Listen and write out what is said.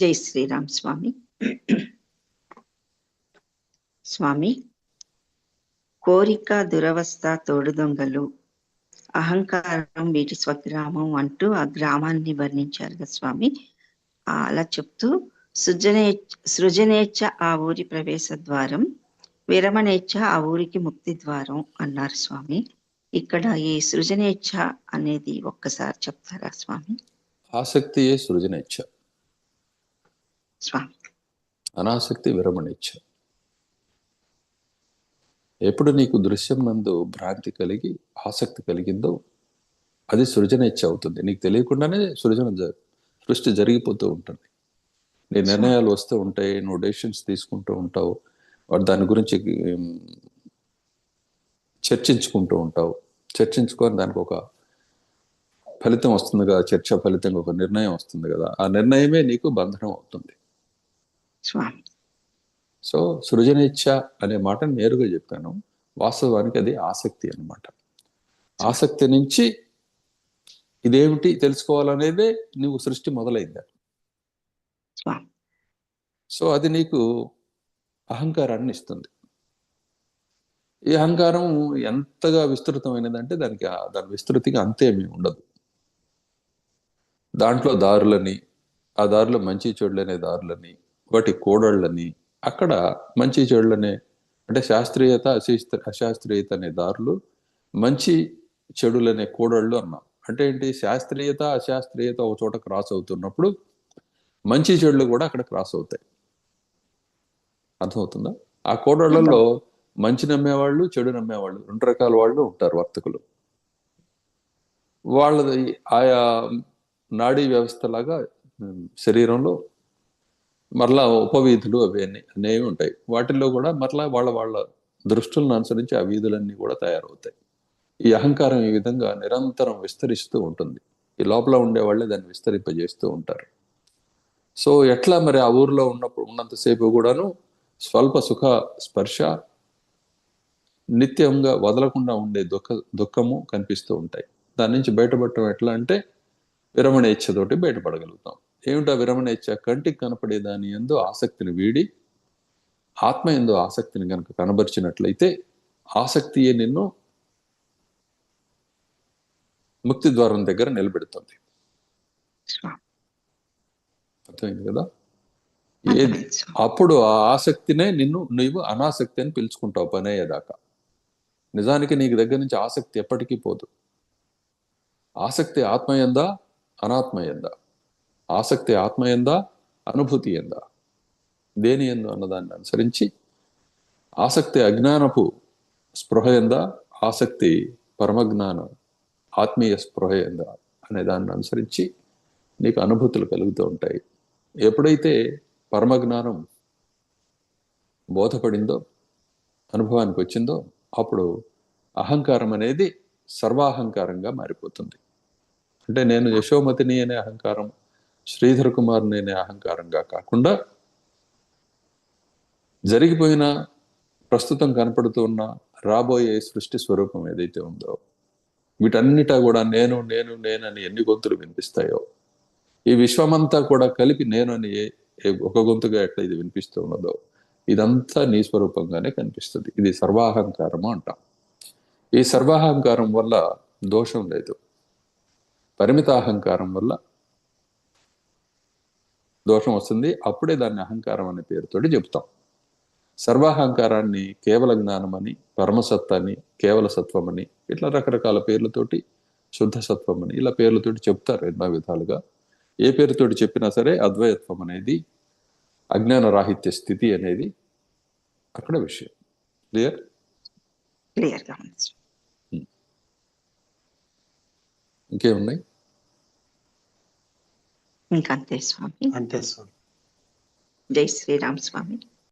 జై శ్రీరామ్ స్వామి. స్వామి కోరిక దురవస్థ తోడు దొంగలు అహంకారం వీటి స్వగ్రామం అంటూ ఆ గ్రామాన్ని వర్ణించారు కదా స్వామి. అలా చెప్తూ సృజనే సృజనేచ్ఛ ఆ ఊరి ప్రవేశ ద్వారం విరమణేచ్ఛ ఆ ఊరికి ముక్తి ద్వారం అన్నారు స్వామి. ఇక్కడ ఈ సృజనేచ్ఛ అనేది ఒక్కసారి చెప్తారా స్వామి? ఆసక్తియే సృజనేచ్ఛ. స్వామి. అనాసక్తి విరమణిచ్చ ఎప్పుడు నీకు దృశ్యం నందు భ్రాంతి కలిగి ఆసక్తి కలిగిందో అది సృజన ఇచ్చ అవుతుంది. నీకు తెలియకుండానే సృజన సృష్టి జరిగిపోతూ ఉంటుంది. నీ నిర్ణయాలు వస్తూ ఉంటాయి నువ్వు డెసిషన్స్ తీసుకుంటూ ఉంటావు వాడు దాని గురించి చర్చించుకుంటూ ఉంటావు. చర్చించుకొని దానికి ఒక ఫలితం వస్తుంది కదా చర్చ ఫలితంగా ఒక నిర్ణయం వస్తుంది కదా ఆ నిర్ణయమే నీకు బంధనం అవుతుంది. స్వామి. సో సృజనేచ్ఛ అనే మాట నేరుగా చెప్పాను. వాస్తవానికి అది ఆసక్తి అన్నమాట. ఆసక్తి నుంచి ఇదేమిటి తెలుసుకోవాలనేదే నువ్వు సృష్టి మొదలైంది. సో అది నీకు అహంకారాన్ని ఇస్తుంది. ఈ అహంకారం ఎంతగా విస్తృతమైనదంటే దానికి దాని విస్తృతికి అంతేమీ ఉండదు. దాంట్లో దారులని ఆ దారిలో మంచి చెడులనే దారులని వాటి కోడళ్ళని అక్కడ మంచి చెడులనే అంటే శాస్త్రీయత అశిస్త్ర అశాస్త్రీయత అనే దారులు మంచి చెడులనే కోడళ్ళు అన్నాం. అంటే ఏంటి? శాస్త్రీయత అశాస్త్రీయత ఒక చోట క్రాస్ అవుతున్నప్పుడు మంచి చెడులు కూడా అక్కడ క్రాస్ అవుతాయి. అర్థమవుతుందా? ఆ కోడళ్ళలో మంచి నమ్మేవాళ్ళు చెడు నమ్మేవాళ్ళు రెండు రకాల వాళ్ళు ఉంటారు వర్తకులు. వాళ్ళది ఆయా నాడీ వ్యవస్థలాగా శరీరంలో మరలా ఉపవీధులు అవి అన్ని అనేవి ఉంటాయి. వాటిల్లో కూడా మరలా వాళ్ళ వాళ్ళ దృష్టులను అనుసరించి ఆ వీధులన్నీ కూడా తయారవుతాయి. ఈ అహంకారం ఈ విధంగా నిరంతరం విస్తరిస్తూ ఉంటుంది. ఈ లోపల ఉండే వాళ్ళే దాన్ని విస్తరింపజేస్తూ ఉంటారు. సో ఎట్లా మరి ఆ ఊర్లో ఉన్నప్పుడు ఉన్నంతసేపు కూడాను స్వల్ప సుఖ స్పర్శ నిత్యంగా వదలకుండా ఉండే దుఃఖ దుఃఖము కనిపిస్తూ ఉంటాయి. దాని నుంచి బయటపడటం ఎట్లా అంటే విరమణ ఇచ్చతోటి బయటపడగలుగుతాం. ఏమిటా విరమణ ఇచ్చ కంటికి కనపడే దాని ఎందు ఆసక్తిని వీడి ఆత్మ ఎందు ఆసక్తిని కనుక కనబరిచినట్లయితే ఆసక్తియే నిన్ను ముక్తి ద్వారం దగ్గర నిలబెడుతుంది. అర్థమైంది కదా? ఏది. అప్పుడు ఆ ఆసక్తినే నిన్ను నీవు అనాసక్తి అని పిలుచుకుంటావు పని అయ్యేదాకా నిజానికి నీకు దగ్గర నుంచి ఆసక్తి ఎప్పటికీ పోదు. ఆసక్తి ఆత్మయందా అనాత్మయందా ఆసక్తి ఆత్మయందా అనుభూతి ఎందా దేని ఎందు అన్నదాన్ని అనుసరించి ఆసక్తి అజ్ఞానపు స్పృహ ఎందా ఆసక్తి పరమజ్ఞానం ఆత్మీయ స్పృహ ఎందా అనే దాన్ని అనుసరించి నీకు అనుభూతులు కలుగుతూ ఉంటాయి. ఎప్పుడైతే పరమజ్ఞానం బోధపడిందో అనుభవానికి వచ్చిందో అప్పుడు అహంకారం అనేది సర్వాహంకారంగా మారిపోతుంది. అంటే నేను యశోమతిని అనే అహంకారం శ్రీధర్ కుమార్ని అనే అహంకారంగా కాకుండా జరిగిపోయిన ప్రస్తుతం కనపడుతూ ఉన్న రాబోయే సృష్టి స్వరూపం ఏదైతే ఉందో వీటన్నిటా కూడా నేను నేను నేనని ఎన్ని గొంతులు వినిపిస్తాయో ఈ విశ్వమంతా కూడా కలిపి నేను అని ఏ- ఒక గొంతుగా ఎట్లా ఇది వినిపిస్తూ ఉన్నదో ఇదంతా నీ స్వరూపంగానే కనిపిస్తుంది. ఇది సర్వాహంకారము అంటాం. ఈ సర్వాహంకారం వల్ల దోషం లేదు. పరిమిత అహంకారం వల్ల దోషం వస్తుంది. అప్పుడే దాన్ని అహంకారం అనే పేరుతోటి చెప్తాం సర్వాహంకారాన్ని కేవల జ్ఞానమని పరమసత్వాన్ని కేవల సత్వమని ఇట్లా రకరకాల పేర్లతోటి శుద్ధ సత్వమని అని ఇలా పేర్లతోటి చెప్తారు ఎన్నో విధాలుగా. ఏ పేరుతోటి చెప్పినా సరే అద్వైత్వం అనేది అజ్ఞాన రాహిత్య స్థితి అనేది అక్కడ విషయం. క్లియర్? క్లియర్గా ఉంది స్వామి. ఇంకేమున్నాయి? ఇంకంతే స్వామి. అంతే స్వామి. జై శ్రీరామ్ స్వామి.